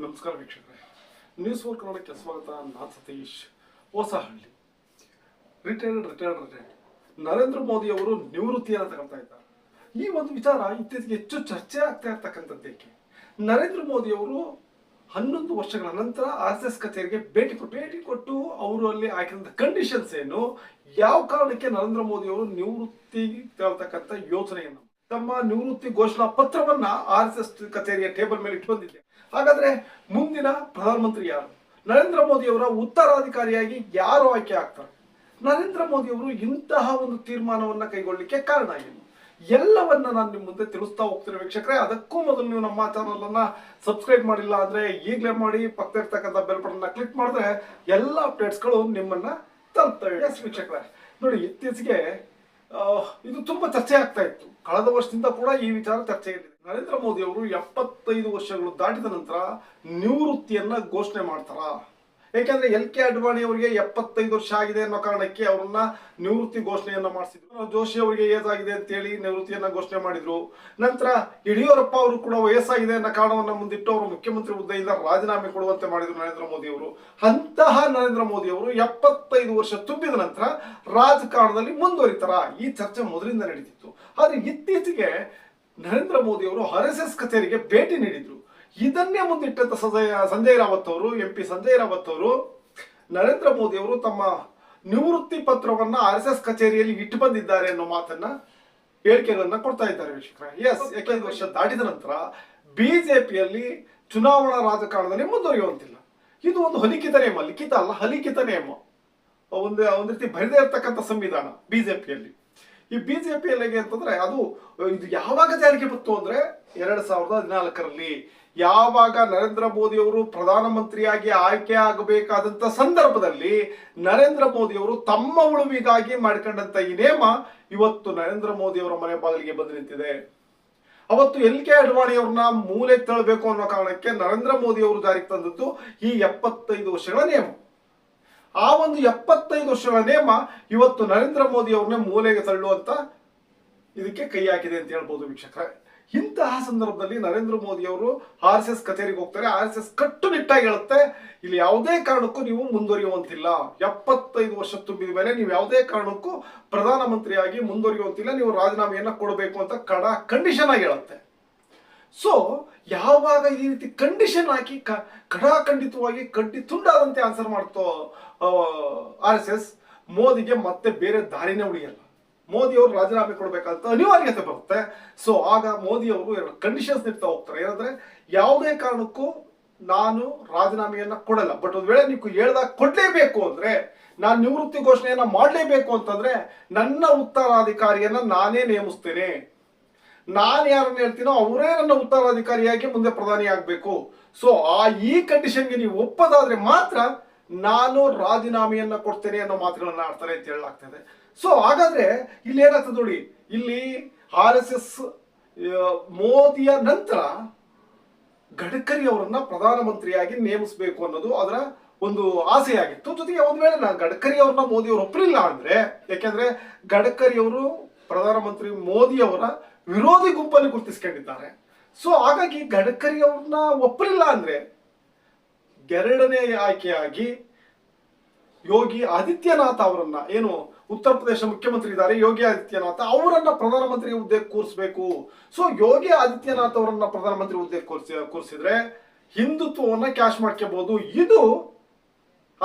ನಮಸ್ಕಾರ ವೀಕ್ಷಕರೇ. News four ಕನ್ನಡಕ್ಕೆ ಸ್ವಾಗತ. ನಾನ್ Satish. Hosahalli. Retired retired retired Narendra Modi ಅವರು ನಿವೃತ್ತಿಯನ್ನು ತಗೊಳ್ತಾ ಇದ್ದಾರೆ. ಈ ಒಂದು ವಿಚಾರ ಇತ್ತೀಚೆಗೆ ಹೆಚ್ಚು ಚರ್ಚೆ ಆಗ್ತಾ ಇರ್ತಕ್ಕಂಥದ್ದೇಕೆ ನರೇಂದ್ರ ಮೋದಿ ಅವರು ಹನ್ನೊಂದು ವರ್ಷಗಳ ನಂತರ ಆರ್ ಎಸ್ ಎಸ್ ಕಚೇರಿಗೆ ಭೇಟಿ ಕೊಟ್ಟು ಭೇಟಿ ಕೊಟ್ಟು ಅವರು ಅಲ್ಲಿ ಹಾಕಿದಂಥ ಕಂಡೀಷನ್ಸ್ ಏನು, ಯಾವ ಕಾರಣಕ್ಕೆ ನರೇಂದ್ರ ಮೋದಿ ಅವರು ನಿವೃತ್ತಿ ತಗೊಳ್ತಕ್ಕಂಥ ಯೋಚನೆಯನ್ನು ತಮ್ಮ ನಿವೃತ್ತಿ ಘೋಷಣಾ ಪತ್ರವನ್ನ ಆರ್ ಎಸ್ ಎಸ್ ಕಚೇರಿಯ ಟೇಬಲ್ ಮೇಲೆ ಇಟ್ಟು ಬಂದಿದೆ. ಹಾಗಾದ್ರೆ ಮುಂದಿನ ಪ್ರಧಾನಮಂತ್ರಿ ಯಾರು? ನರೇಂದ್ರ ಮೋದಿ ಅವರ ಉತ್ತರಾಧಿಕಾರಿಯಾಗಿ ಯಾರು ಆಯ್ಕೆ ಆಗ್ತಾರೆ? ನರೇಂದ್ರ ಮೋದಿ ಅವರು ಇಂತಹ ಒಂದು ತೀರ್ಮಾನವನ್ನು ಕೈಗೊಳ್ಳಲಿಕ್ಕೆ ಕಾರಣ ಏನು? ಎಲ್ಲವನ್ನ ನಾನು ನಿಮ್ಮ ಮುಂದೆ ತಿಳಿಸ್ತಾ ಹೋಗ್ತೀನಿ ವೀಕ್ಷಕರೇ. ಅದಕ್ಕೂ ಮೊದಲು ನೀವು ನಮ್ಮ ಚಾನಲ್ ಅನ್ನ ಸಬ್ಸ್ಕ್ರೈಬ್ ಮಾಡಿಲ್ಲ ಅಂದ್ರೆ ಈಗಲೇ ಮಾಡಿ ಪಕ್ಕ ಇರ್ತಕ್ಕಂಥ ಬೆಲ್ ಬಟನ್ ಕ್ಲಿಕ್ ಮಾಡಿದ್ರೆ ಎಲ್ಲ ಅಪ್ಡೇಟ್ಸ್ಗಳು ನಿಮ್ಮನ್ನ ತಲುಪ್ತವೆ ಎಸ್ ವೀಕ್ಷಕರೇ. ನೋಡಿ, ಇತ್ತೀಚೆಗೆ ಇದು ತುಂಬಾ ಚರ್ಚೆ ಆಗ್ತಾ ಇತ್ತು. ಕಳೆದ ವರ್ಷದಿಂದ ಕೂಡ ಈ ವಿಚಾರ ಚರ್ಚೆಯಲ್ಲಿದೆ. ನರೇಂದ್ರ ಮೋದಿ ಅವರು ಎಪ್ಪತ್ತೈದು ವರ್ಷಗಳು ದಾಟಿದ ನಂತರ ನಿವೃತ್ತಿಯನ್ನ ಘೋಷಣೆ ಮಾಡ್ತಾರ. ಯಾಕೆಂದ್ರೆ ಎಲ್ ಕೆ ಅಡ್ವಾಣಿ ಅವರಿಗೆ ಎಪ್ಪತ್ತೈದು ವರ್ಷ ಆಗಿದೆ ಅನ್ನೋ ಕಾರಣಕ್ಕೆ ಅವರನ್ನ ನಿವೃತ್ತಿ ಘೋಷಣೆಯನ್ನ ಮಾಡಿಸಿದ್ರು. ಜೋಶಿ ಅವರಿಗೆ ಏಜ್ ಆಗಿದೆ ಅಂತೇಳಿ ನಿವೃತ್ತಿಯನ್ನ ಘೋಷಣೆ ಮಾಡಿದ್ರು. ನಂತರ ಯಡಿಯೂರಪ್ಪ ಅವರು ಕೂಡ ವಯಸ್ಸಾಗಿದೆ ಅನ್ನೋ ಕಾರಣವನ್ನ ಮುಂದಿಟ್ಟು ಅವರು ಮುಖ್ಯಮಂತ್ರಿ ಹುದ್ದೆಯಿಂದ ರಾಜೀನಾಮೆ ಕೊಡುವಂತೆ ಮಾಡಿದ್ರು ನರೇಂದ್ರ ಮೋದಿ ಅವರು. ಅಂತಹ ನರೇಂದ್ರ ಮೋದಿ ಅವರು ಎಪ್ಪತ್ತೈದು ವರ್ಷ ತುಂಬಿದ ನಂತರ ರಾಜಕಾರಣದಲ್ಲಿ ಮುಂದುವರಿತಾರ. ಈ ಚರ್ಚೆ ಮೊದಲಿಂದ ನಡೀತಿತ್ತು. ಆದ್ರೆ ಇತ್ತೀಚೆಗೆ ನರೇಂದ್ರ ಮೋದಿ ಅವರು ಆರ್ ಎಸ್ ಎಸ್ ಕಚೇರಿಗೆ ಭೇಟಿ ನೀಡಿದ್ರು. ಇದನ್ನೇ ಮುಂದಿಟ್ಟಂತ ಸಂಜಯ್ ಸಂಜಯ್ ರಾವತ್ ಅವರು ಎಂ ಪಿ ಸಂಜಯ್ ರಾವತ್ ಅವರು ನರೇಂದ್ರ ಮೋದಿ ಅವರು ತಮ್ಮ ನಿವೃತ್ತಿ ಪತ್ರವನ್ನ ಆರ್ ಎಸ್ ಎಸ್ ಕಚೇರಿಯಲ್ಲಿ ಇಟ್ಟು ಬಂದಿದ್ದಾರೆ ಅನ್ನೋ ಮಾತನ್ನ ಹೇಳಿಕೆಗಳನ್ನ ಕೊಡ್ತಾ ಇದ್ದಾರೆ ವೀಕ್ಷಕರ. ಎಸ್ ಯಾಕೆಂದ್ರೆ ವರ್ಷ ದಾಟಿದ ನಂತರ ಬಿಜೆಪಿಯಲ್ಲಿ ಚುನಾವಣಾ ರಾಜಕಾರಣದಲ್ಲಿ ಮುಂದುವರಿಯುವಂತಿಲ್ಲ. ಇದು ಒಂದು ಹಲಿಖಿತ ನೇಮ ಲಿಖಿತ ಅಲ್ಲ ಹಲಿಖಿತ ನೇಮ ಒಂದು ಒಂದು ರೀತಿ ಬರೆದೇ ಇರ್ತಕ್ಕಂಥ ಸಂವಿಧಾನ ಬಿಜೆಪಿಯಲ್ಲಿ. ಈ ಬಿಜೆಪಿಯಲ್ಲಿ ಹೇಗೆ ಅಂತಂದ್ರೆ ಅದು, ಇದು ಯಾವಾಗ ಜಾರಿಗೆ ಬಂತು ಅಂದ್ರೆ ಎರಡ್ ಸಾವಿರದ ಹದಿನಾಲ್ಕರಲ್ಲಿ. ಯಾವಾಗ ನರೇಂದ್ರ ಮೋದಿ ಅವರು ಪ್ರಧಾನಮಂತ್ರಿಯಾಗಿ ಆಯ್ಕೆ ಆಗಬೇಕಾದಂತ ಸಂದರ್ಭದಲ್ಲಿ ನರೇಂದ್ರ ಮೋದಿ ಅವರು ತಮ್ಮ ಉಳುವಿಗಾಗಿ ಮಾಡಿಕೊಂಡಂತ ಈ ನೇಮ ಇವತ್ತು ನರೇಂದ್ರ ಮೋದಿ ಅವರ ಮನೆ ಬಾಗಿಲಿಗೆ ಬಂದು ನಿಂತಿದೆ. ಅವತ್ತು ಎಲ್ ಕೆ ಅಡ್ವಾಣಿ ಅವ್ರನ್ನ ಮೂಲೆ ತಳ್ಳಬೇಕು ಅನ್ನೋ ಕಾರಣಕ್ಕೆ ನರೇಂದ್ರ ಮೋದಿ ಅವರು ಜಾರಿಗೆ ತಂದದ್ದು ಈ ಎಪ್ಪತ್ತೈದು ವರ್ಷಗಳ ನಿಯಮ. ಆ ಒಂದು ಎಪ್ಪತ್ತೈದು ವರ್ಷಗಳ ನೇಮ ಇವತ್ತು ನರೇಂದ್ರ ಮೋದಿ ಅವ್ರನ್ನೇ ಮೂಲೆಗೆ ತಳ್ಳುವಂತ ಇದಕ್ಕೆ ಕೈ ಹಾಕಿದೆ ಅಂತ ಹೇಳ್ಬೋದು ವೀಕ್ಷಕರೇ. ಇಂತಹ ಸಂದರ್ಭದಲ್ಲಿ ನರೇಂದ್ರ ಮೋದಿ ಅವರು ಆರ್ ಎಸ್ ಎಸ್ ಕಚೇರಿಗೆ ಹೋಗ್ತಾರೆ. ಆರ್ ಎಸ್ ಎಸ್ ಕಟ್ಟುನಿಟ್ಟಾಗಿ ಹೇಳುತ್ತೆ, ಇಲ್ಲಿ ಯಾವುದೇ ಕಾರಣಕ್ಕೂ ನೀವು ಮುಂದುವರಿಯುವಂತಿಲ್ಲ. ಎಪ್ಪತ್ತೈದು ವರ್ಷ ತುಂಬಿದ ಮೇಲೆ ನೀವು ಯಾವುದೇ ಕಾರಣಕ್ಕೂ ಪ್ರಧಾನಮಂತ್ರಿಯಾಗಿ ಮುಂದುವರಿಯುವಂತಿಲ್ಲ. ನೀವು ರಾಜೀನಾಮೆಯನ್ನ ಕೊಡಬೇಕು ಅಂತ ಕಡ ಕಂಡೀಷನ್ ಆಗಿ ಹೇಳುತ್ತೆ. ಸೊ ಯಾವಾಗ ಈ ರೀತಿ ಕಂಡೀಷನ್ ಹಾಕಿ ಕಡಾಖಂಡಿತವಾಗಿ ಕಡ್ಡಿ ತುಂಡಾದಂತೆ ಆನ್ಸರ್ ಮಾಡ್ತೋ ಆರ್ ಎಸ್ ಎಸ್ ಮೋದಿಗೆ ಮತ್ತೆ ಬೇರೆ ದಾರಿನೇ ಉಳಿಯಲ್ಲ. ಮೋದಿ ಅವರು ರಾಜೀನಾಮೆ ಕೊಡಬೇಕಂತ ಅನಿವಾರ್ಯತೆ ಬರುತ್ತೆ. ಸೊ ಆಗ ಮೋದಿ ಅವರು ಎರಡು ಕಂಡೀಷನ್ಸ್ ನೀಡ್ತಾ ಹೋಗ್ತಾರೆ. ಏನಂದ್ರೆ, ಯಾವುದೇ ಕಾರಣಕ್ಕೂ ನಾನು ರಾಜೀನಾಮೆಯನ್ನ ಕೊಡಲ್ಲ. ಬಟ್ ಒಂದ್ ವೇಳೆ ನೀವು ಹೇಳ್ದಾಗ ಕೊಡ್ಲೇಬೇಕು ಅಂದ್ರೆ, ನಾನು ನಿವೃತ್ತಿ ಘೋಷಣೆಯನ್ನ ಮಾಡಲೇಬೇಕು ಅಂತಂದ್ರೆ, ನನ್ನ ಉತ್ತರಾಧಿಕಾರಿಯನ್ನ ನಾನೇ ನೇಮಿಸ್ತೇನೆ. ನಾನು ಯಾರನ್ನ ಹೇಳ್ತೀನೋ ಅವರೇ ನನ್ನ ಉತ್ತರಾಧಿಕಾರಿಯಾಗಿ ಮುಂದೆ ಪ್ರಧಾನಿ ಆಗಬೇಕು. ಸೊ ಆ ಈ ಕಂಡೀಷನ್ಗೆ ನೀವು ಒಪ್ಪದಾದ್ರೆ ಮಾತ್ರ ನಾನು ರಾಜೀನಾಮೆಯನ್ನ ಕೊಡ್ತೇನೆ ಅನ್ನೋ ಮಾತುಗಳನ್ನ ಆಡ್ತಾರೆ ಅಂತ ಹೇಳಲಾಗ್ತದೆ. ಸೊ ಹಾಗಾದ್ರೆ ಇಲ್ಲಿ ಏನಾಗ್ತದೆ ನೋಡಿ, ಇಲ್ಲಿ ಆರ್ ಎಸ್ ಎಸ್ ಮೋದಿಯ ನಂತರ ಗಡ್ಕರಿ ಅವರನ್ನ ಪ್ರಧಾನಮಂತ್ರಿಯಾಗಿ ನೇಮಿಸಬೇಕು ಅನ್ನೋದು ಅದರ ಒಂದು ಆಸೆಯಾಗಿತ್ತು. ಜೊತೆಗೆ ಒಂದ್ ವೇಳೆ ನಾ ಗಡ್ಕರಿ ಅವ್ರನ್ನ ಮೋದಿ ಅವರು ಒಪ್ಪಲಿಲ್ಲ ಅಂದ್ರೆ, ಯಾಕೆಂದ್ರೆ ಗಡ್ಕರಿ ಅವರು ಪ್ರಧಾನಮಂತ್ರಿ ಮೋದಿ ಅವರ ವಿರೋಧಿ ಗುಂಪಲ್ಲಿ ಗುರುತಿಸ್ಕೊಂಡಿದ್ದಾರೆ. ಸೊ ಹಾಗಾಗಿ ಗಡ್ಕರಿ ಅವ್ರನ್ನ ಒಪ್ಪಲಿಲ್ಲ ಅಂದ್ರೆ ಎರಡನೇ ಆಯ್ಕೆಯಾಗಿ ಯೋಗಿ ಆದಿತ್ಯನಾಥ್ ಅವರನ್ನ, ಏನು ಉತ್ತರ ಪ್ರದೇಶ ಮುಖ್ಯಮಂತ್ರಿ ಇದ್ದಾರೆ, ಯೋಗಿ ಆದಿತ್ಯನಾಥ್ ಅವರನ್ನ ಪ್ರಧಾನಮಂತ್ರಿ ಹುದ್ದೆ ಕೂರಿಸಬೇಕು. ಸೊ ಯೋಗಿ ಆದಿತ್ಯನಾಥ್ ಅವರನ್ನ ಪ್ರಧಾನಮಂತ್ರಿ ಹುದ್ದೆ ಕೂರಿಸಿ ಕೂರಿಸಿದ್ರೆ ಹಿಂದುತ್ವವನ್ನ ಕ್ಯಾಶ್ ಮಾಡ್ಕೋಬಹುದು ಇದು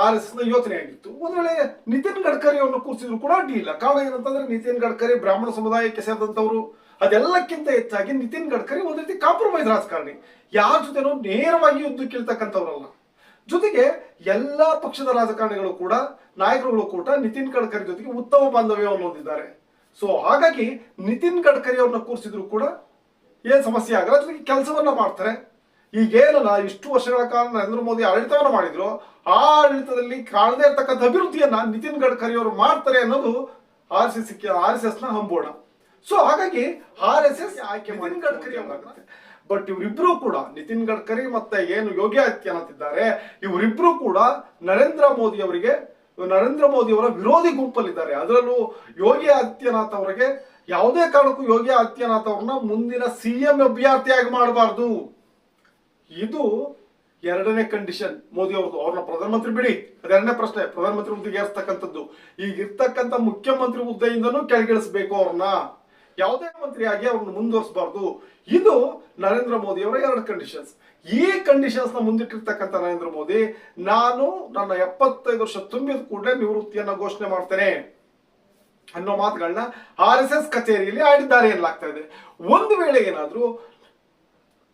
ಆರ್ ಎಸ್ನ ಯೋಚನೆ ಆಗಿತ್ತು. ಒಂದ್ ವೇಳೆ ನಿತಿನ್ ಗಡ್ಕರಿ ಅವ್ರನ್ನ ಕೂರಿಸಿದ್ರು ಕೂಡ ಅಡ್ಡಿ ಇಲ್ಲ ಕಾರಣ ಏನಂತಂದ್ರೆ ನಿತಿನ್ ಗಡ್ಕರಿ ಬ್ರಾಹ್ಮಣ ಸಮುದಾಯಕ್ಕೆ ಸೇರಿದಂತವರು ಅದೆಲ್ಲಕ್ಕಿಂತ ಹೆಚ್ಚಾಗಿ ನಿತಿನ್ ಗಡ್ಕರಿ ಒಂದು ರೀತಿ ಕಾಂಪ್ರಮೈಸ್ ರಾಜಕಾರಣಿ. ಯಾರ ಜೊತೆನೂ ನೇರವಾಗಿ ಯುದ್ಧಕ್ಕೆ ಇಳ್ತಕ್ಕಂಥವ್ರಲ್ಲ ಜೊತೆಗೆ ಎಲ್ಲಾ ಪಕ್ಷದ ರಾಜಕಾರಣಿಗಳು ಕೂಡ, ನಾಯಕರುಗಳು ಕೂಡ ನಿತಿನ್ ಗಡ್ಕರಿ ಜೊತೆಗೆ ಉತ್ತಮ ಬಾಂಧವ್ಯವನ್ನು ಹೊಂದಿದ್ದಾರೆ. ಸೊ ಹಾಗಾಗಿ ನಿತಿನ್ ಗಡ್ಕರಿ ಅವ್ರನ್ನ ಕೂರಿಸಿದ್ರು ಕೂಡ ಏನ್ ಸಮಸ್ಯೆ ಆಗಲ್ಲ. ಜೊತೆಗೆ ಕೆಲಸವನ್ನ ಮಾಡ್ತಾರೆ. ಈಗೇನು ನಾ ಇಷ್ಟು ವರ್ಷಗಳ ಕಾಲ ನರೇಂದ್ರ ಮೋದಿ ಆಡಳಿತವನ್ನು ಮಾಡಿದ್ರು ಆ ಆಡಳಿತದಲ್ಲಿ ಕಾಣದೇ ಇರತಕ್ಕಂಥ ಅಭಿವೃದ್ಧಿಯನ್ನ ನಿತಿನ್ ಗಡ್ಕರಿ ಅವರು ಮಾಡ್ತಾರೆ ಅನ್ನೋದು R S S R S ಎಸ್ನ ಹಂಬೋಣ. ಸೊ ಹಾಗಾಗಿ ಆರ್ ಎಸ್ ಎಸ್ ಆಯ್ಕೆ ನಿತಿನ್ ಗಡ್ಕರಿ ಅವರಾಗುತ್ತೆ ಬಟ್ ಇವರಿಬ್ರು ಕೂಡ ನಿತಿನ್ ಗಡ್ಕರಿ ಮತ್ತೆ ಏನು ಯೋಗಿ ಆದಿತ್ಯನಾಥ್ ಇದ್ದಾರೆ ಇವರಿಬ್ರು ಕೂಡ ನರೇಂದ್ರ ಮೋದಿ ಅವರಿಗೆ ನರೇಂದ್ರ ಮೋದಿ ಅವರ ವಿರೋಧಿ ಗುಂಪಲ್ಲಿದ್ದಾರೆ. ಅದರಲ್ಲೂ ಯೋಗಿ ಆದಿತ್ಯನಾಥ್ ಅವರಿಗೆ ಯಾವುದೇ ಕಾರಣಕ್ಕೂ ಯೋಗಿ ಆದಿತ್ಯನಾಥ್ ಅವ್ರನ್ನ ಮುಂದಿನ ಸಿ ಎಂ ಅಭ್ಯರ್ಥಿಯಾಗಿ ಮಾಡಬಾರ್ದು. ಇದು ಎರಡನೇ ಕಂಡೀಷನ್ ಮೋದಿ ಅವ್ರದ್ದು ಅವ್ರನ್ನ ಪ್ರಧಾನಮಂತ್ರಿ ಬಿಡಿ. ಅದೆರಡನೇ ಪ್ರಶ್ನೆ. ಪ್ರಧಾನಮಂತ್ರಿ ಹುದ್ದೆಗೆ ಏರ್ಸ್ತಕ್ಕಂಥದ್ದು. ಈಗ ಇರ್ತಕ್ಕಂಥ ಮುಖ್ಯಮಂತ್ರಿ ಹುದ್ದೆಯಿಂದನೂ ಕೆಳಗಿಳಿಸ್ಬೇಕು ಅವ್ರನ್ನ ಯಾವುದೇ ಮಂತ್ರಿಯಾಗಿ ಅವ್ರನ್ನ ಮುಂದುವರಿಸಬಾರ್ದು. ಇದು ನರೇಂದ್ರ ಮೋದಿ ಅವರ ಎರಡು ಕಂಡೀಷನ್ಸ್ ಈ ಕಂಡೀಷನ್ಸ್ನ ಮುಂದಿಟ್ಟಿರ್ತಕ್ಕಂಥ ನರೇಂದ್ರ ಮೋದಿ, ನಾನು ನನ್ನ ಎಪ್ಪತ್ತೈದು ವರ್ಷ ತುಂಬಿದ ಕೂಡಲೇ ನಿವೃತ್ತಿಯನ್ನ ಘೋಷಣೆ ಮಾಡ್ತೇನೆ. ಅನ್ನೋ ಮಾತುಗಳನ್ನ ಆರ್ ಎಸ್ ಎಸ್ ಕಚೇರಿಯಲ್ಲಿ ಆಡಿದ್ದಾರೆ ಎನ್ನಲಾಗ್ತಾ ಇದೆ. ಒಂದು ವೇಳೆ ಏನಾದರೂ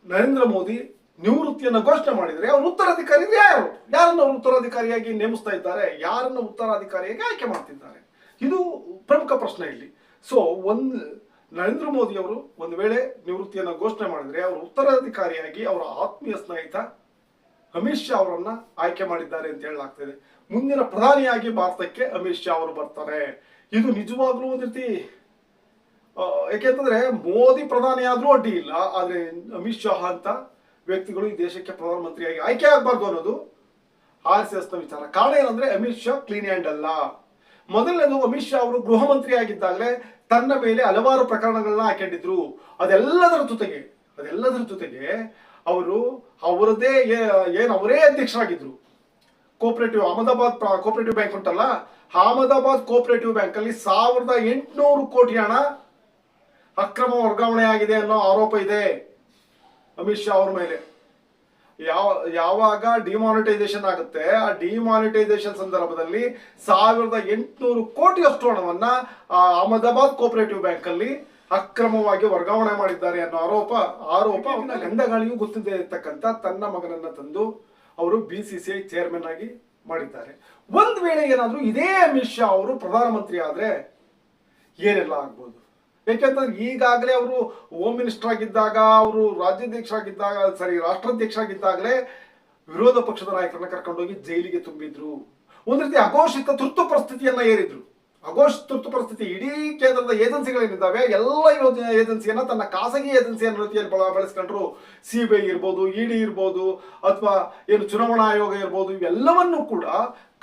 ನರೇಂದ್ರ ಮೋದಿ ನಿವೃತ್ತಿಯನ್ನು ಘೋಷಣೆ ಮಾಡಿದರೆ ಅವ್ರ ಉತ್ತರಾಧಿಕಾರಿ ಯಾರು? ಯಾರನ್ನ ಅವರು ಉತ್ತರಾಧಿಕಾರಿಯಾಗಿ ನೇಮಿಸ್ತಾ ಇದ್ದಾರೆ? ಯಾರನ್ನ ಉತ್ತರಾಧಿಕಾರಿಯಾಗಿ ಆಯ್ಕೆ ಮಾಡ್ತಿದ್ದಾರೆ? ಇದು ಪ್ರಮುಖ ಪ್ರಶ್ನೆ ಇಲ್ಲಿ. ಸೊ ಒಂದು ನರೇಂದ್ರ ಮೋದಿ ಅವರು ಒಂದು ವೇಳೆ ನಿವೃತ್ತಿಯನ್ನು ಘೋಷಣೆ ಮಾಡಿದರೆ ಅವರು ಉತ್ತರಾಧಿಕಾರಿಯಾಗಿ ಅವರ ಆತ್ಮೀಯ ಸ್ನೇಹಿತ ಅಮಿತ್ ಶಾ ಅವರನ್ನ ಆಯ್ಕೆ ಮಾಡಿದ್ದಾರೆ ಅಂತ ಹೇಳಲಾಗ್ತದೆ. ಮುಂದಿನ ಪ್ರಧಾನಿಯಾಗಿ ಭಾರತಕ್ಕೆ ಅಮಿತ್ ಶಾ ಅವರು ಬರ್ತಾರೆ. ಇದು ನಿಜವಾಗ್ಲೂ ಒಂದು ರೀತಿ ಯಾಕೆಂತಂದ್ರೆ ಮೋದಿ ಪ್ರಧಾನಿ ಆದ್ರೂ ಅಡ್ಡಿ ಇಲ್ಲ, ಆದ್ರೆ ಅಮಿತ್ ಶಾ ಅಂತ ವ್ಯಕ್ತಿಗಳು ಈ ದೇಶಕ್ಕೆ ಪ್ರಧಾನಮಂತ್ರಿಯಾಗಿ ಆಯ್ಕೆ ಆಗಬಾರ್ದು ಅನ್ನೋದು ಆರ್ ಎಸ್ನ ವಿಚಾರ. ಕಾರಣ ಏನಂದ್ರೆ ಅಮಿತ್ ಶಾ ಕ್ಲೀನ್ ಹ್ಯಾಂಡ್ ಅಲ್ಲ. ಮೊದಲನೇದು ಅಮಿತ್ ಶಾ ಅವರು ಗೃಹ ಮಂತ್ರಿ ಆಗಿದ್ದಾಗಲೇ ತನ್ನ ಮೇಲೆ ಹಲವಾರು ಪ್ರಕರಣಗಳನ್ನ ಹಾಕೊಂಡಿದ್ರು. ಅದೆಲ್ಲದರ ಜೊತೆಗೆ ಅದೆಲ್ಲದರ ಜೊತೆಗೆ ಅವರು ಅವರದೇ ಏನು ಅವರೇ ಅಧ್ಯಕ್ಷರಾಗಿದ್ರು. ಕೋಪರೇಟಿವ್ ಅಹಮದಾಬಾದ್ ಕೋಪರೇಟಿವ್ ಬ್ಯಾಂಕ್ ಉಂಟಲ್ಲ, ಅಹಮದಾಬಾದ್ ಕೋಪರೇಟಿವ್ ಬ್ಯಾಂಕ್ ಅಲ್ಲಿ ಸಾವಿರದ ಎಂಟುನೂರು ಕೋಟಿ ಹಣ ಅಕ್ರಮ ವರ್ಗಾವಣೆ ಆಗಿದೆ ಅನ್ನೋ ಆರೋಪ ಇದೆ. ಅಮಿತ್ ಶಾ ಅವ್ರ ಮೇಲೆ. ಯಾವ, ಯಾವಾಗ ಡಿಮಾನಿಟೈಸೇಷನ್ ಆಗುತ್ತೆ, ಆ ಡಿಮಾನಿಟೈಸೇಷನ್ ಸಂದರ್ಭದಲ್ಲಿ ಸಾವಿರದ ಎಂಟುನೂರು ಕೋಟಿಯಷ್ಟು ಹಣವನ್ನ ಅಹಮದಾಬಾದ್ ಕೋಪರೇಟಿವ್ ಬ್ಯಾಂಕ್ ಅಲ್ಲಿ ಅಕ್ರಮವಾಗಿ ವರ್ಗಾವಣೆ ಮಾಡಿದ್ದಾರೆ ಅನ್ನೋ ಆರೋಪ ಆರೋಪ ಅವನ ಗಂಡಗಾಳಿಯೂ ಗೊತ್ತಿದೆ ಇರ್ತಕ್ಕಂಥ ತನ್ನ ಮಗನನ್ನ ತಂದು ಅವರು B C C I chairman ಆಗಿ ಮಾಡಿದ್ದಾರೆ. ಒಂದ್ ವೇಳೆ ಏನಾದರೂ ಇದೇ ಅಮಿತ್ ಶಾ ಅವರು ಪ್ರಧಾನಮಂತ್ರಿ ಆದ್ರೆ ಏನೆಲ್ಲ ಆಗ್ಬೋದು? ಯಾಕೆಂತಂದ್ರೆ ಈಗಾಗಲೇ ಅವರು ಹೋಮ್ ಮಿನಿಸ್ಟರ್ ಆಗಿದ್ದಾಗ, ಅವರು ರಾಜ್ಯಾಧ್ಯಕ್ಷರಾಗಿದ್ದಾಗ ಸಾರಿ ರಾಷ್ಟ್ರಾಧ್ಯಕ್ಷರಾಗಿದ್ದಾಗಲೇ ವಿರೋಧ ಪಕ್ಷದ ನಾಯಕರನ್ನ ಕರ್ಕೊಂಡೋಗಿ ಜೈಲಿಗೆ ತುಂಬಿದ್ರು. ಒಂದು ರೀತಿ ಅಘೋಷಿತ ತುರ್ತು ಪರಿಸ್ಥಿತಿಯನ್ನ ಏರಿದ್ರು. ಅಘೋಷ ತುರ್ತು ಪರಿಸ್ಥಿತಿ ಇಡೀ ಕೇಂದ್ರದ ಏಜೆನ್ಸಿಗಳೇನಿದ್ದಾವೆ, ಎಲ್ಲ ಯೋಜನೆ ಏಜೆನ್ಸಿಯನ್ನ ತನ್ನ ಖಾಸಗಿ ಏಜೆನ್ಸಿ ಅನ್ನೋ ರೀತಿಯಲ್ಲಿ ಬಳ, ಬಳಸ್ಕೊಂಡ್ರು. ಸಿ ಬಿ ಐ ಇರ್ಬೋದು ಇಡಿ ಇರ್ಬೋದು, ಅಥವಾ ಏನು ಚುನಾವಣಾ ಆಯೋಗ ಇರ್ಬೋದು, ಇವೆಲ್ಲವನ್ನೂ ಕೂಡ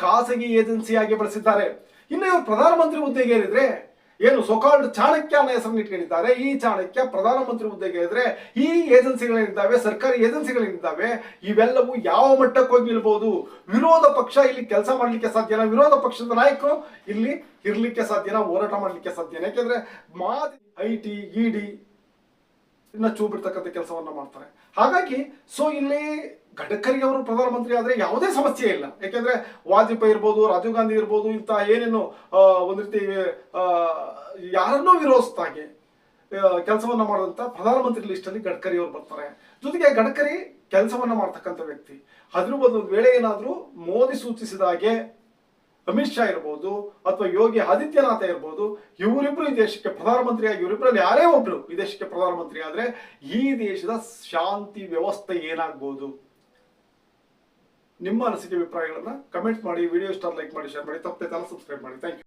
ಖಾಸಗಿ ಏಜೆನ್ಸಿಯಾಗಿ ಬಳಸಿದ್ದಾರೆ. ಇನ್ನು ಇವರು ಪ್ರಧಾನಮಂತ್ರಿ ಹುದ್ದೆಗೆ ಏರಿದ್ರೆ ಏನು ಸೊಕಾಲ್ಡ್ ಚಾಣಕ್ಯ ಅನ್ನೋ ಹೆಸರನ್ನು ಇಟ್ಕೊಂಡಿದ್ದಾರೆ. ಈ ಚಾಣಕ್ಯ ಪ್ರಧಾನಮಂತ್ರಿ ಹುದ್ದೆಗೆ ಇದ್ರೆ ಈ ಏಜೆನ್ಸಿಗಳೇನಿದ್ದಾವೆ, ಸರ್ಕಾರಿ ಏಜೆನ್ಸಿಗಳೇನಿದ್ದಾವೆ, ಇವೆಲ್ಲವೂ ಯಾವ ಮಟ್ಟಕ್ಕೆ ಹೋಗಿ ನಿಲ್ಬಹುದು ವಿರೋಧ ಪಕ್ಷ ಇಲ್ಲಿ ಕೆಲಸ ಮಾಡಲಿಕ್ಕೆ ಸಾಧ್ಯನಾ? ವಿರೋಧ ಪಕ್ಷದ ನಾಯಕರು ಇಲ್ಲಿ ಇರ್ಲಿಕ್ಕೆ ಸಾಧ್ಯನಾ? ಹೋರಾಟ ಮಾಡಲಿಕ್ಕೆ ಸಾಧ್ಯನಾ? ಯಾಕೆಂದ್ರೆ ಮಾದಿ ಐ ಟಿ ಇಡಿ ಇನ್ನ ಚೂ ಬಿಡ್ತಕ್ಕಂಥ ಕೆಲಸವನ್ನ ಮಾಡ್ತಾರೆ. ಹಾಗಾಗಿ ಸೊ ಇಲ್ಲಿ ಗಡ್ಕರಿ ಅವರು ಪ್ರಧಾನಮಂತ್ರಿ ಆದ್ರೆ ಯಾವುದೇ ಸಮಸ್ಯೆ ಇಲ್ಲ. ಯಾಕೆಂದ್ರೆ ವಾಜಪೇಯಿ ಇರ್ಬೋದು, ರಾಜೀವ್ ಗಾಂಧಿ ಇರ್ಬೋದು, ಇಂಥ ಏನೇನು ಒಂದು ರೀತಿ ಯಾರನ್ನೂ ವಿರೋಧಿಸ್ದಾಗೆ ಕೆಲಸವನ್ನ ಮಾಡಿದಂಥ ಪ್ರಧಾನಮಂತ್ರಿ ಲಿಸ್ಟ್ ಅಲ್ಲಿ ಗಡ್ಕರಿ ಅವರು ಬರ್ತಾರೆ. ಜೊತೆಗೆ ಗಡ್ಕರಿ ಕೆಲಸವನ್ನ ಮಾಡ್ತಕ್ಕಂಥ ವ್ಯಕ್ತಿ. ಅದ್ರ ಒಂದು ವೇಳೆ ಏನಾದ್ರೂ ಮೋದಿ ಸೂಚಿಸಿದ ಹಾಗೆ ಅಮಿತ್ ಶಾ ಇರ್ಬೋದು, ಅಥವಾ ಯೋಗಿ ಆದಿತ್ಯನಾಥ ಇರ್ಬೋದು, ಇವರಿಬ್ರು ಈ ದೇಶಕ್ಕೆ ಪ್ರಧಾನಮಂತ್ರಿಯಾಗಿ ಇವರಿಬ್ಬರಲ್ಲಿ ಯಾರೇ ಒಬ್ರು ಈ ದೇಶಕ್ಕೆ ಪ್ರಧಾನಮಂತ್ರಿ ಆದ್ರೆ ಈ ದೇಶದ ಶಾಂತಿ ವ್ಯವಸ್ಥೆ ಏನಾಗ್ಬೋದು? ನಿಮ್ಮ ಅನಿಸಿಕೆ, ಅಭಿಪ್ರಾಯಗಳನ್ನು ಕಮೆಂಟ್ ಮಾಡಿ ವಿಡಿಯೋ ಸ್ಟಾರ್ ಲೈಕ್ ಮಾಡಿ ಶೇರ್ ಮಾಡಿ, ತಪ್ಪದೆ ಸಬ್ಸ್ಕ್ರೈಬ್ ಮಾಡಿ. Thank you